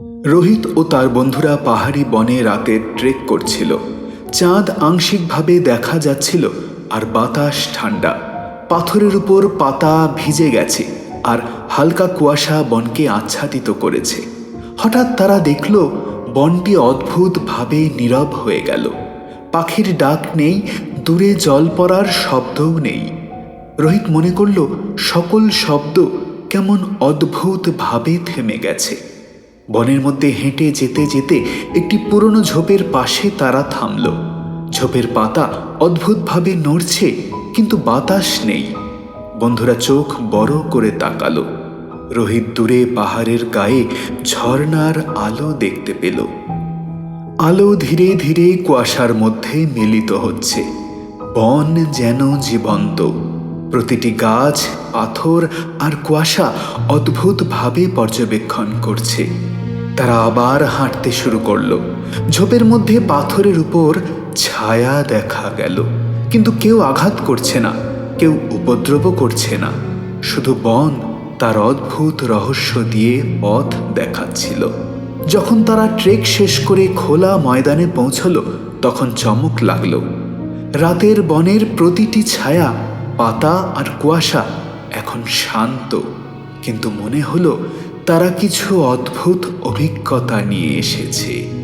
রোহিত ও তার বন্ধুরা পাহাড়ি বনে রাতে ট্রেক করছিল। চাঁদ আংশিকভাবে দেখা যাচ্ছিল আর বাতাস ঠান্ডা। পাথরের উপর পাতা ভিজে গেছে আর হালকা কুয়াশা বনকে আচ্ছাদিত করেছে। হঠাৎ তারা দেখল, বনটি অদ্ভুতভাবে নীরব হয়ে গেল। পাখির ডাক নেই, দূরে জল পড়ার শব্দও নেই। রোহিত মনে করল, সকল শব্দ কেমন অদ্ভুতভাবে থেমে গেছে। বনের মধ্যে হেঁটে যেতে যেতে একটি পুরনো ঝোপের পাশে তারা থামল। ঝোপের পাতা অদ্ভুতভাবে নড়ছে, কিন্তু বাতাস নেই। বন্ধুরা চোখ বড় করে তাকালো। রোহিত দূরে পাহাড়ের গায়ে ঝর্নার আলো দেখতে পেল। আলো ধীরে ধীরে কুয়াশার মধ্যে মিলিত হচ্ছে। বন যেন জীবন্ত। প্রতিটি গাছ, পাথর আর কুয়াশা অদ্ভুতভাবে পর্যবেক্ষণ করছে। তারা আবার হাঁটতে শুরু করল। ঝোপের মধ্যে পাথরের উপর ছায়া দেখা গেল। কিন্তু কেউ আঘাত করছে না, কেউ উপদ্রব করছে না। শুধু বন তার অদ্ভুত রহস্য দিয়ে পথ দেখাচ্ছিল। যখন তারা ট্রেক শেষ করে খোলা ময়দানে পৌঁছল, তখন চমক লাগল। রাতের বনের প্রতিটি ছায়া পাতা আর কুয়াশা এখন শান্ত কিন্তু মনে হলো তারা কিছু অদ্ভুত অভিজ্ঞতা নিয়ে এসেছে।